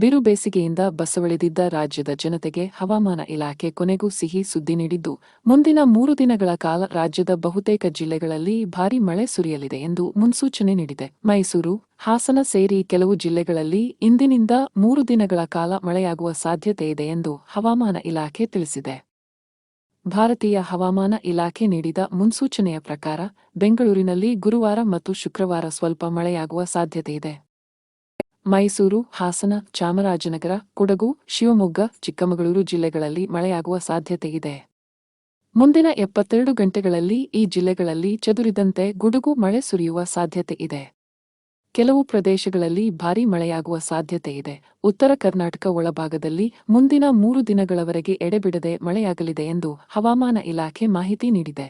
ಬಿರು ಬೇಸಿಗೆಯಿಂದ ಬಸವಳಿದಿದ್ದ ರಾಜ್ಯದ ಜನತೆಗೆ ಹವಾಮಾನ ಇಲಾಖೆ ಕೊನೆಗೂ ಸಿಹಿ ಸುದ್ದಿ ನೀಡಿದ್ದು, ಮುಂದಿನ ಮೂರು ದಿನಗಳ ಕಾಲ ರಾಜ್ಯದ ಬಹುತೇಕ ಜಿಲ್ಲೆಗಳಲ್ಲಿ ಭಾರೀ ಮಳೆ ಸುರಿಯಲಿದೆ ಎಂದು ಮುನ್ಸೂಚನೆ ನೀಡಿದೆ. ಮೈಸೂರು, ಹಾಸನ ಸೇರಿ ಕೆಲವು ಜಿಲ್ಲೆಗಳಲ್ಲಿ ಇಂದಿನಿಂದ ಮೂರು ದಿನಗಳ ಕಾಲ ಮಳೆಯಾಗುವ ಸಾಧ್ಯತೆ ಇದೆ ಎಂದು ಹವಾಮಾನ ಇಲಾಖೆ ತಿಳಿಸಿದೆ. ಭಾರತೀಯ ಹವಾಮಾನ ಇಲಾಖೆ ನೀಡಿದ ಮುನ್ಸೂಚನೆಯ ಪ್ರಕಾರ, ಬೆಂಗಳೂರಿನಲ್ಲಿ ಗುರುವಾರ ಮತ್ತು ಶುಕ್ರವಾರ ಸ್ವಲ್ಪ ಮಳೆಯಾಗುವ ಸಾಧ್ಯತೆಯಿದೆ ಮೈಸೂರು, ಹಾಸನ, ಚಾಮರಾಜನಗರ, ಕೊಡಗು, ಶಿವಮೊಗ್ಗ, ಚಿಕ್ಕಮಗಳೂರು ಜಿಲ್ಲೆಗಳಲ್ಲಿ ಮಳೆಯಾಗುವ ಸಾಧ್ಯತೆಯಿದೆ ಮುಂದಿನ ಎಪ್ಪತ್ತೆರಡು ಗಂಟೆಗಳಲ್ಲಿ ಈ ಜಿಲ್ಲೆಗಳಲ್ಲಿ ಚದುರಿದಂತೆ ಗುಡುಗು ಮಳೆ ಸುರಿಯುವ ಸಾಧ್ಯತೆ ಇದೆ. ಕೆಲವು ಪ್ರದೇಶಗಳಲ್ಲಿ ಭಾರೀ ಮಳೆಯಾಗುವ ಸಾಧ್ಯತೆಯಿದೆ ಉತ್ತರ ಕರ್ನಾಟಕ ಒಳಭಾಗದಲ್ಲಿ ಮುಂದಿನ ಮೂರು ದಿನಗಳವರೆಗೆ ಎಡೆಬಿಡದೆ ಮಳೆಯಾಗಲಿದೆ ಎಂದು ಹವಾಮಾನ ಇಲಾಖೆ ಮಾಹಿತಿ ನೀಡಿದೆ.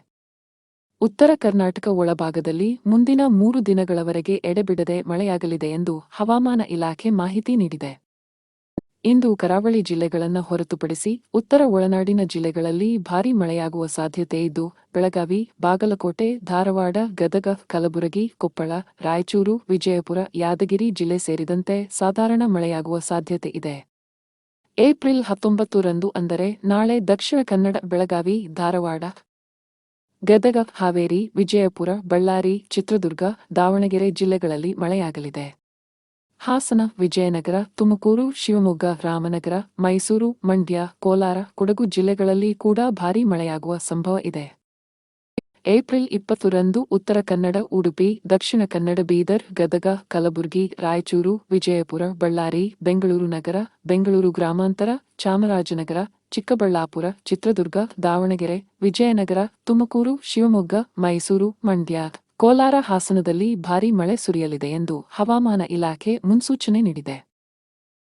ಉತ್ತರ ಕರ್ನಾಟಕ ಒಳಭಾಗದಲ್ಲಿ ಮುಂದಿನ ಮೂರು ದಿನಗಳವರೆಗೆ ಎಡೆಬಿಡದೆ ಮಳೆಯಾಗಲಿದೆ ಎಂದು ಹವಾಮಾನ ಇಲಾಖೆ ಮಾಹಿತಿ ನೀಡಿದೆ. ಇಂದು ಕರಾವಳಿ ಜಿಲ್ಲೆಗಳನ್ನು ಹೊರತುಪಡಿಸಿ ಉತ್ತರ ಒಳನಾಡಿನ ಜಿಲ್ಲೆಗಳಲ್ಲಿ ಭಾರೀ ಮಳೆಯಾಗುವ ಸಾಧ್ಯತೆ ಇದ್ದು, ಬೆಳಗಾವಿ, ಬಾಗಲಕೋಟೆ, ಧಾರವಾಡ, ಗದಗ, ಕಲಬುರಗಿ, ಕೊಪ್ಪಳ, ರಾಯಚೂರು, ವಿಜಯಪುರ, ಯಾದಗಿರಿ ಜಿಲ್ಲೆ ಸೇರಿದಂತೆ ಸಾಧಾರಣ ಮಳೆಯಾಗುವ ಸಾಧ್ಯತೆ ಇದೆ. ಏಪ್ರಿಲ್ ಹತ್ತೊಂಬತ್ತು ರಂದು ಅಂದರೆ ನಾಳೆ ದಕ್ಷಿಣ ಕನ್ನಡ, ಬೆಳಗಾವಿ, ಧಾರವಾಡ ಗದಗ ಹಾವೇರಿ, ವಿಜಯಪುರ, ಬಳ್ಳಾರಿ, ಚಿತ್ರದುರ್ಗ, ದಾವಣಗೆರೆ ಜಿಲ್ಲೆಗಳಲ್ಲಿ ಮಳೆಯಾಗಲಿದೆ. ಹಾಸನ, ವಿಜಯನಗರ, ತುಮಕೂರು, ಶಿವಮೊಗ್ಗ, ರಾಮನಗರ, ಮೈಸೂರು, ಮಂಡ್ಯ, ಕೋಲಾರ, ಕೊಡಗು ಜಿಲ್ಲೆಗಳಲ್ಲಿ ಕೂಡ ಭಾರೀ ಮಳೆಯಾಗುವ ಸಂಭವ ಇದೆ. ಏಪ್ರಿಲ್ ಇಪ್ಪತ್ತರಂದು ಉತ್ತರ ಕನ್ನಡ, ಉಡುಪಿ, ದಕ್ಷಿಣ ಕನ್ನಡ, ಬೀದರ್, ಗದಗ, ಕಲಬುರಗಿ, ರಾಯಚೂರು, ವಿಜಯಪುರ, ಬಳ್ಳಾರಿ, ಬೆಂಗಳೂರು ನಗರ, ಬೆಂಗಳೂರು ಗ್ರಾಮಾಂತರ, ಚಾಮರಾಜನಗರ, ಚಿಕ್ಕಬಳ್ಳಾಪುರ, ಚಿತ್ರದುರ್ಗ, ದಾವಣಗೆರೆ, ವಿಜಯನಗರ, ತುಮಕೂರು, ಶಿವಮೊಗ್ಗ, ಮೈಸೂರು, ಮಂಡ್ಯ. ಕೋಲಾರ ಹಾಸನದಲ್ಲಿ ಭಾರೀ ಮಳೆ ಸುರಿಯಲಿದೆ ಎಂದು ಹವಾಮಾನ ಇಲಾಖೆ ಮುನ್ಸೂಚನೆ ನೀಡಿದೆ.